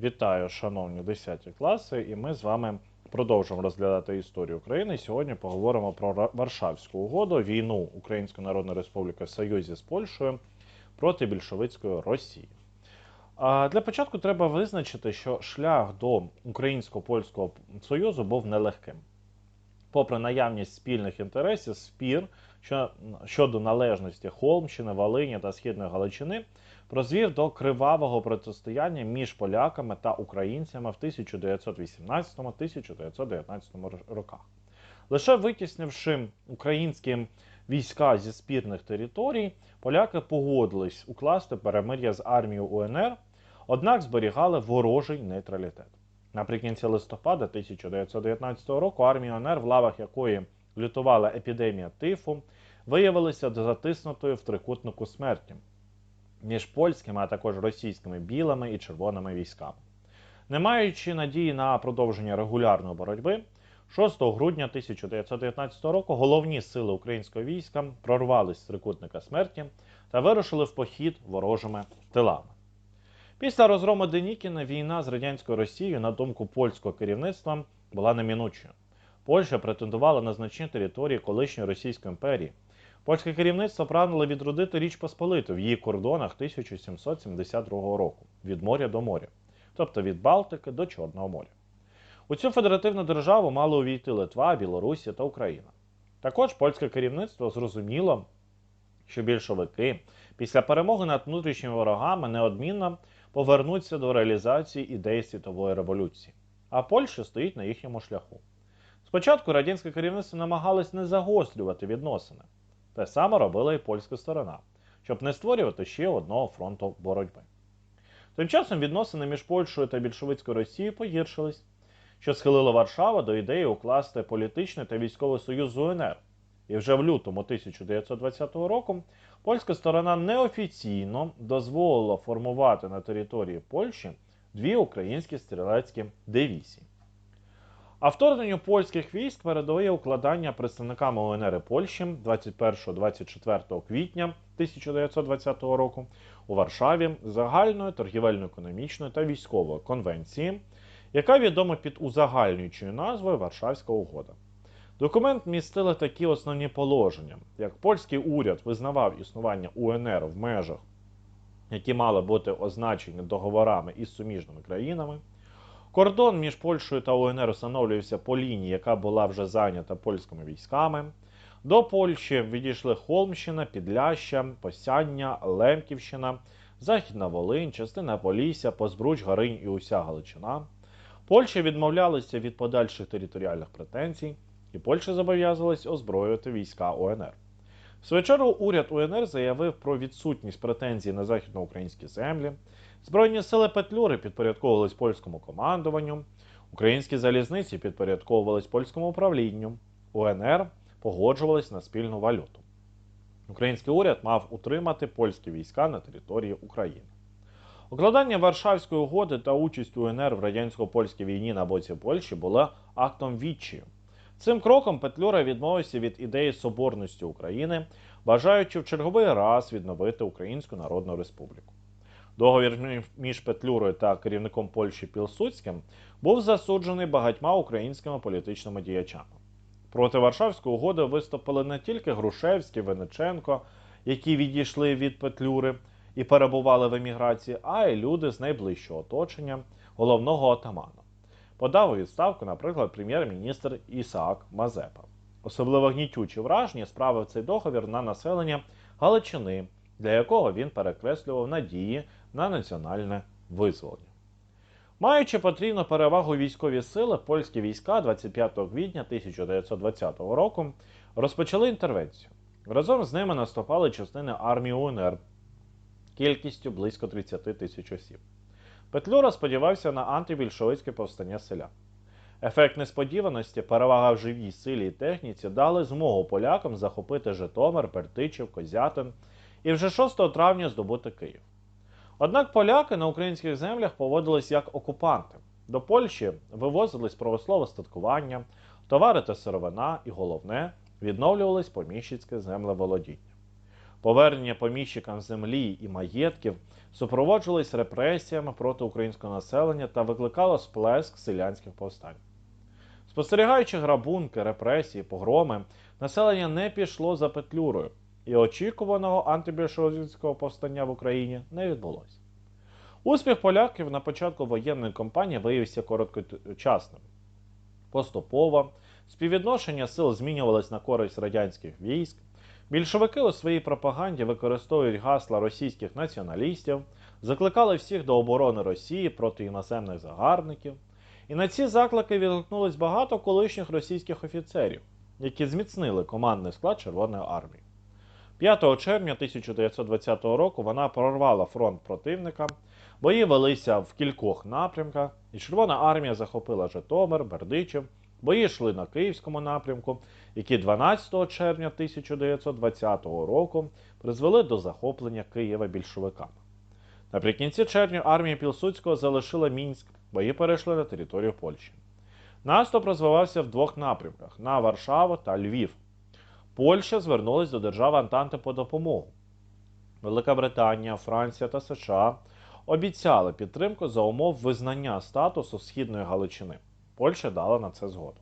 Вітаю, шановні 10 класи, і ми з вами продовжуємо розглядати історію України. Сьогодні поговоримо про Варшавську угоду, війну Української Народної Республіки в союзі з Польщею проти більшовицької Росії. А для початку треба визначити, що шлях до українсько-польського союзу був нелегким. Попри наявність спільних інтересів, спір що- щодо належності Холмщини, Волині та Східної Галичини прозвів до кривавого протистояння між поляками та українцями в 1918-1919 роках. Лише витіснивши українські війська зі спірних територій, поляки погодились укласти перемир'я з армією УНР, однак зберігали ворожий нейтралітет. Наприкінці листопада 1919 року армія УНР, в лавах якої лютувала епідемія тифу, виявилася затиснутою в трикутнику смерті між польськими, а також російськими білими і червоними військами. Не маючи надії на продовження регулярної боротьби, 6 грудня 1919 року головні сили українського війська прорвались з трикутника смерті та вирушили в похід ворожими тилами. Після розгрому Денікіна війна з радянською Росією, на думку польського керівництва, була неминучою. Польща претендувала на значні території колишньої Російської імперії. Польське керівництво прагнуло відродити Річ Посполиту в її кордонах 1772 року від моря до моря, тобто від Балтики до Чорного моря. У цю федеративну державу мали увійти Литва, Білорусія та Україна. Також польське керівництво зрозуміло, що більшовики після перемоги над внутрішніми ворогами неодмінно повернуться до реалізації ідей світової революції, а Польща стоїть на їхньому шляху. Спочатку радянське керівництво намагалось не загострювати відносини. Те саме робила і польська сторона, щоб не створювати ще одного фронту боротьби. Тим часом відносини між Польщею та більшовицькою Росією погіршились, що схилило Варшаву до ідеї укласти політичний та військовий союз з УНР. І вже в лютому 1920 року польська сторона неофіційно дозволила формувати на території Польщі дві українські стрілецькі дивізії. А вторгненню польських військ передує укладання представниками УНР і Польщі 21-24 квітня 1920 року у Варшаві загальної торгівельно-економічної та військової конвенції, яка відома під узагальнюючою назвою Варшавська угода. Документ містили такі основні положення, як польський уряд визнавав існування УНР в межах, які мали бути означені договорами із суміжними країнами. Кордон між Польщею та УНР встановлювався по лінії, яка була вже зайнята польськими військами. До Польщі відійшли Холмщина, Підляща, Посяння, Лемківщина, Західна Волинь, частина Полісся, Позбруч, Горинь і уся Галичина. Польща відмовлялася від подальших територіальних претензій, і Польща зобов'язалась озброювати війська УНР. Чергу уряд УНР заявив про відсутність претензій на західноукраїнські землі. Збройні сили Петлюри підпорядковувались польському командуванню, українські залізниці підпорядковувались польському управлінню, УНР погоджувались на спільну валюту. Український уряд мав утримати польські війська на території України. Укладання Варшавської угоди та участь УНР в радянсько-польській війні на боці Польщі була актом відчаю. Цим кроком Петлюра відмовився від ідеї соборності України, бажаючи в черговий раз відновити Українську Народну Республіку. Договір між Петлюрою та керівником Польщі Пілсудським був засуджений багатьма українськими політичними діячами. Проти Варшавської угоди виступили не тільки Грушевський, Вениченко, які відійшли від Петлюри і перебували в еміграції, а й люди з найближчого оточення головного отамана. Подав у відставку, наприклад, прем'єр-міністр Ісаак Мазепа. Особливо гнітючі враження справив цей договір на населення Галичини, для якого він перекреслював надії на національне визволення. Маючи потрібну перевагу військові сили, польські війська 25 квітня 1920 року розпочали інтервенцію. Разом з ними наступали частини армії УНР кількістю близько 30 тисяч осіб. Петлюра сподівався на антибільшовицьке повстання селян. Ефект несподіваності, перевага в живій силі і техніці дали змогу полякам захопити Житомир, Пертичів, Козятин і вже 6 травня здобути Київ. Однак поляки на українських землях поводились як окупанти. До Польщі вивозились промислове статкування, товари та сировина, і головне, відновлювалось поміщицьке землеволодіння. повернення поміщикам землі і маєтків супроводжувались репресіями проти українського населення та викликало сплеск селянських повстань. Спостерігаючи грабунки, репресії, погроми, населення не пішло за петлюрою, і очікуваного антибільшовицького повстання в Україні не відбулося. Успіх поляків на початку воєнної кампанії виявився короткочасним. Поступово співвідношення сил змінювалось на користь радянських військ. Більшовики у своїй пропаганді використовують гасла російських націоналістів, закликали всіх до оборони Росії проти іноземних загарбників. І на ці заклики відгукнулось багато колишніх російських офіцерів, які зміцнили командний склад Червоної армії. 5 червня 1920 року вона прорвала фронт противника, бої велися в кількох напрямках, і Червона армія захопила Житомир, Бердичів, бої йшли на Київському напрямку, які 12 червня 1920 року призвели до захоплення Києва більшовиками. Наприкінці червня армія Пілсудського залишила Мінськ, бої перейшли на територію Польщі. Наступ розвивався в двох напрямках на Варшаву та Львів. Польща звернулась до держав Антанти по допомогу. Велика Британія, Франція та США обіцяли підтримку за умов визнання статусу Східної Галичини. Польща дала на це згоду.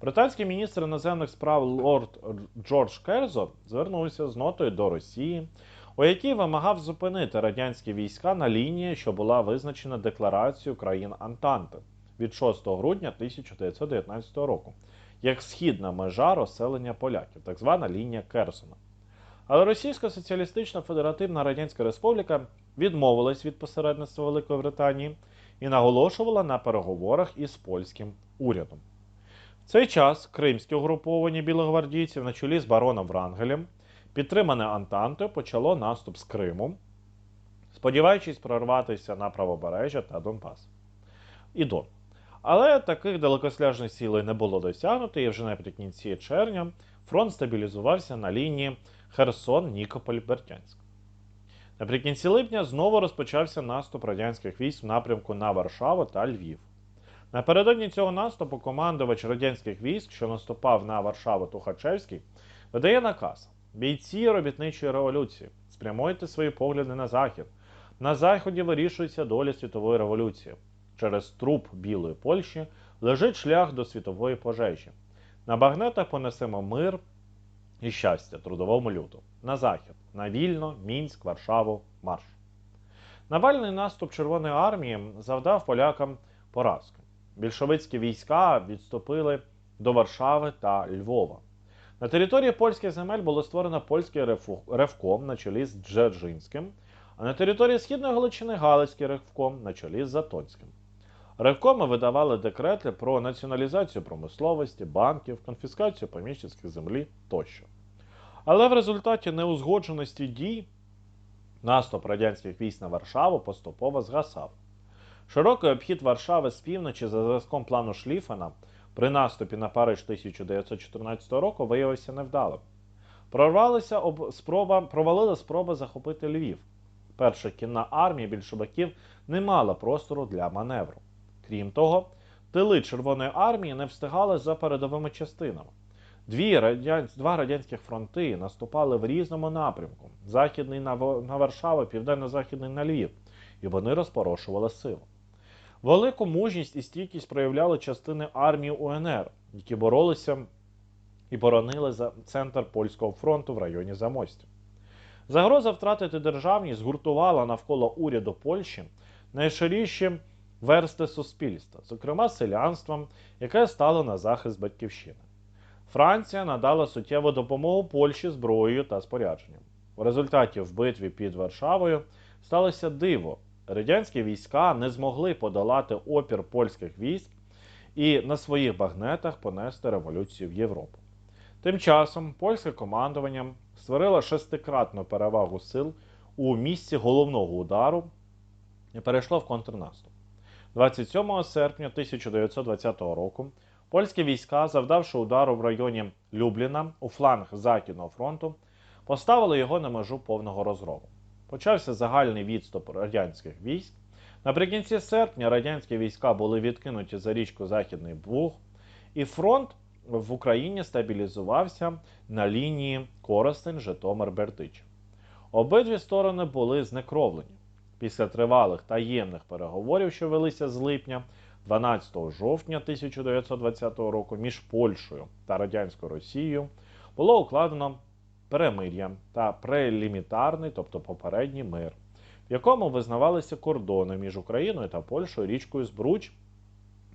Британський міністр іноземних справ лорд Джордж Керзо звернувся з нотою до Росії, у якій вимагав зупинити радянські війська на лінії, що була визначена декларацією країн Антанти від 6 грудня 1919 року, як східна межа розселення поляків, так звана лінія Керсона. Але Російська Соціалістична Федеративна Радянська Республіка відмовилась від посередництва Великої Британії і наголошувала на переговорах із польським урядом. В цей час кримське угруповання білогвардійців на чолі з бароном Врангелем, підтримане Антантою, почало наступ з Криму, сподіваючись прорватися на правобережжя та Донбас. І Дон. Але таких далекосляжних цілей не було досягнуто, і вже наприкінці червня фронт стабілізувався на лінії Херсон-Нікополь-Бердянськ. Наприкінці липня знову розпочався наступ радянських військ в напрямку на Варшаву та Львів. Напередодні цього наступу командувач радянських військ, що наступав на Варшаву Тухачевський, видає наказ: бійці робітничої революції, спрямуйте свої погляди на захід. На заході вирішується доля світової революції. Через труп Білої Польщі лежить шлях до світової пожежі. На багнетах понесемо мир і щастя трудовому люду. На захід, на Вільно, Мінськ, Варшаву, Марш. Навальний наступ Червоної армії завдав полякам поразки. Більшовицькі війська відступили до Варшави та Львова. На території польських земель було створено польський ревком на чолі з Джерджинським, а на території Східної Галичини Галицький ревком на чолі з Затонським. Ревкоми видавали декрети про націоналізацію промисловості, банків, конфіскацію поміщицьких землі тощо. Але в результаті неузгодженості дій наступ радянських військ на Варшаву поступово згасав. Широкий обхід Варшави з півночі за зразком плану Шліфена при наступі на Париж 1914 року виявився невдалим. Прорвалися об... спроба... провалила спроба захопити Львів. Перша кінна армія більшовиків не мала простору для маневру. Крім того, тили Червоної армії не встигали за передовими частинами. Дві радян... Два радянських фронти наступали в різному напрямку: західний на, на Варшаву, південно-західний на Львів, і вони розпорошували силу. Велику мужність і стійкість проявляли частини армії УНР, які боролися і боронили за центр польського фронту в районі Замостя. Загроза втратити державність згуртувала навколо уряду Польщі найширіші версти суспільства, зокрема селянством, яке стало на захист батьківщини. Франція надала суттєву допомогу Польщі зброєю та спорядженням. У результаті в битві під Варшавою сталося диво. Радянські війська не змогли подолати опір польських військ і на своїх багнетах понести революцію в Європу. Тим часом польське командування створило шестикратну перевагу сил у місці головного удару і перейшло в контрнаступ. 27 серпня 1920 року польські війська, завдавши удару в районі Любліна у фланг Західного фронту, поставили його на межу повного розгрому. Почався загальний відступ радянських військ. Наприкінці серпня радянські війська були відкинуті за річку Західний Буг, і фронт в Україні стабілізувався на лінії Коростень, Житомир, Бердич. Обидві сторони були знекровлені. Після тривалих таємних переговорів, що велися з липня 12 жовтня 1920 року між Польщею та радянською Росією, було укладено перемир'я та прелімітарний, тобто попередній мир, в якому визнавалися кордони між Україною та Польщею річкою Збруч,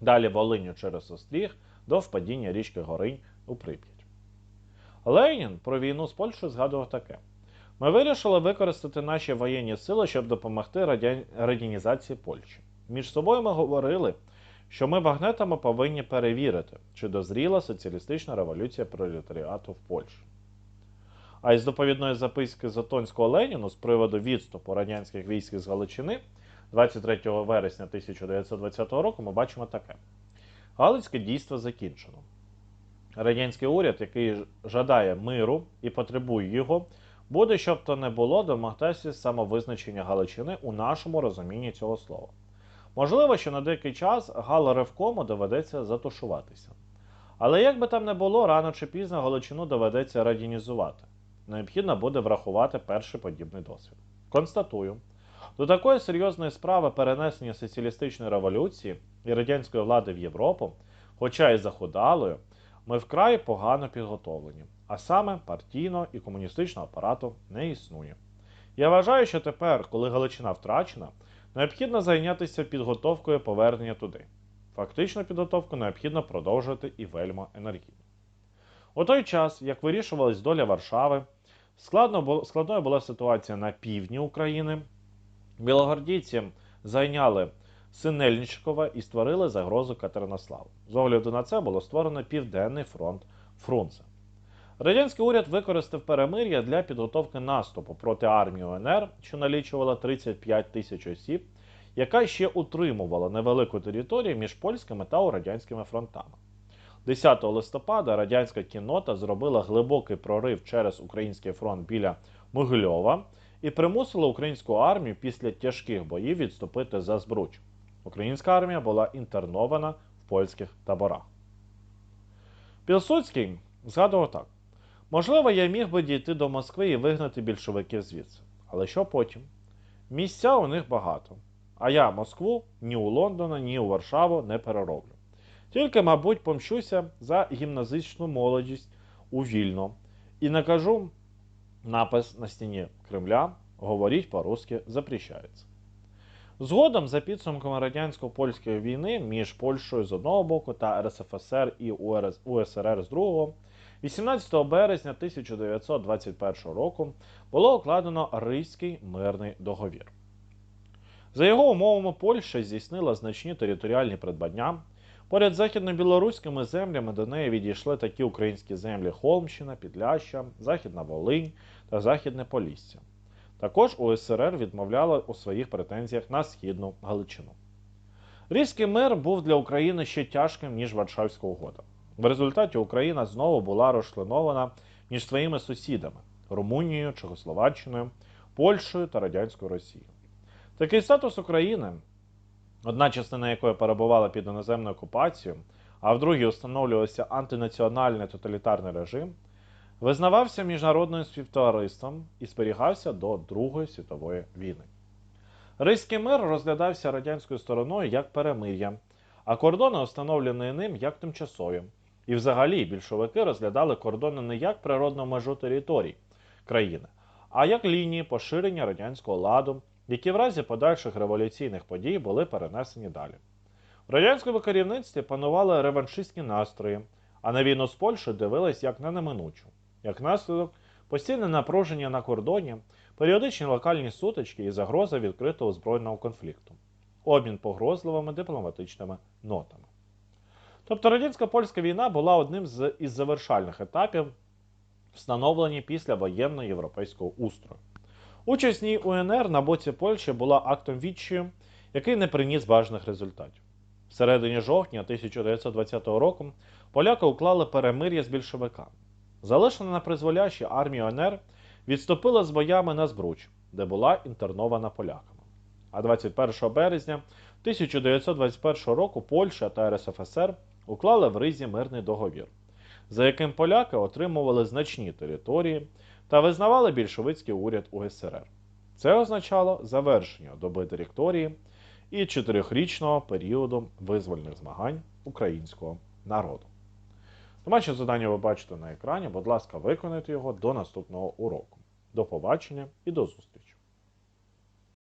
далі Волиню через Остріг до впадіння річки Горинь у Прип'ять. Ленін про війну з Польщею згадував таке. Ми вирішили використати наші воєнні сили, щоб допомогти радя- радянізації Польщі. Між собою ми говорили, що ми багнетами повинні перевірити, чи дозріла соціалістична революція пролетаріату в Польщі. А із доповідної записки Затонського Леніну з приводу відступу радянських військ з Галичини 23 вересня 1920 року ми бачимо таке: Галицьке дійство закінчено. Радянський уряд, який жадає миру і потребує його, буде, щоб то не було, домогтися самовизначення Галичини у нашому розумінні цього слова. Можливо, що на деякий час Галаревкому доведеться затушуватися. Але як би там не було, рано чи пізно Галичину доведеться радянізувати. Необхідно буде врахувати перший подібний досвід. Констатую, до такої серйозної справи перенесення соціалістичної революції і радянської влади в Європу, хоча й захудалою, ми вкрай погано підготовлені, а саме партійного і комуністичного апарату не існує. Я вважаю, що тепер, коли Галичина втрачена, необхідно зайнятися підготовкою повернення туди. Фактично підготовку необхідно продовжувати і вельми енергійно. У той час, як вирішувалась доля Варшави, складно складною була ситуація на півдні України. Білогвардійці зайняли Синельничкова і створили загрозу Катеринославу. З огляду на це було створено Південний фронт Фрунзе. Радянський уряд використав перемир'я для підготовки наступу проти армії УНР, що налічувала 35 тисяч осіб, яка ще утримувала невелику територію між польськими та радянськими фронтами. 10 листопада радянська кіннота зробила глибокий прорив через український фронт біля Могильова і примусила українську армію після тяжких боїв відступити за Збруч. Українська армія була інтернована в польських таборах. Пілсудський згадував так: можливо, я міг би дійти до Москви і вигнати більшовиків звідси. Але що потім? Місця у них багато. А я Москву ні у Лондона, ні у Варшаву не перероблю. Тільки, мабуть, помщуся за гімназичну молодість у вільно і накажу напис на стіні Кремля говоріть по-русски запрещається. Згодом, за підсумками радянсько-польської війни між Польщею з одного боку та РСФСР і УСРР з другого, 18 березня 1921 року було укладено Ризький мирний договір. За його умовами, Польща здійснила значні територіальні придбання. Поряд західно-білоруськими землями до неї відійшли такі українські землі Холмщина, Підляща, Західна Волинь та Західне Полісся. Також УСРР відмовляла у своїх претензіях на східну Галичину. Різький мир був для України ще тяжким, ніж Варшавська угода. В результаті Україна знову була розчленована між своїми сусідами Румунією, Чехословаччиною, Польщею та Радянською Росією. Такий статус України, одна частина якої перебувала під іноземною окупацією, а в другій встановлювався антинаціональний тоталітарний режим, визнавався міжнародним співтовариством і зберігався до Другої світової війни. Ризький мир розглядався радянською стороною як перемир'я, а кордони, встановлені ним, як тимчасові. І взагалі більшовики розглядали кордони не як природну межу територій країни, а як лінії поширення радянського ладу, які в разі подальших революційних подій були перенесені далі. В радянському керівництві панували реваншистські настрої, а на війну з Польщею дивились як на неминучу. Як наслідок, постійне напруження на кордоні, періодичні локальні сутички і загроза відкритого збройного конфлікту, обмін погрозливими дипломатичними нотами. Тобто радянсько-польська війна була одним з із завершальних етапів встановлені після воєнного європейського устрою. Участь в ній УНР на боці Польщі була актом відчаю, який не приніс важних результатів. В середині жовтня 1920 року поляки уклали перемир'я з більшовиками. Залишена на призволяще армія УНР відступила з боями на Збруч, де була інтернована поляками. А 21 березня 1921 року Польща та РСФСР уклали в Ризі мирний договір, за яким поляки отримували значні території та визнавали більшовицький уряд УСРР. Це означало завершення доби директорії і чотирьохрічного періоду визвольних змагань українського народу. Домашнє завдання ви бачите на екрані. Будь ласка, виконайте його до наступного уроку. До побачення і до зустрічі!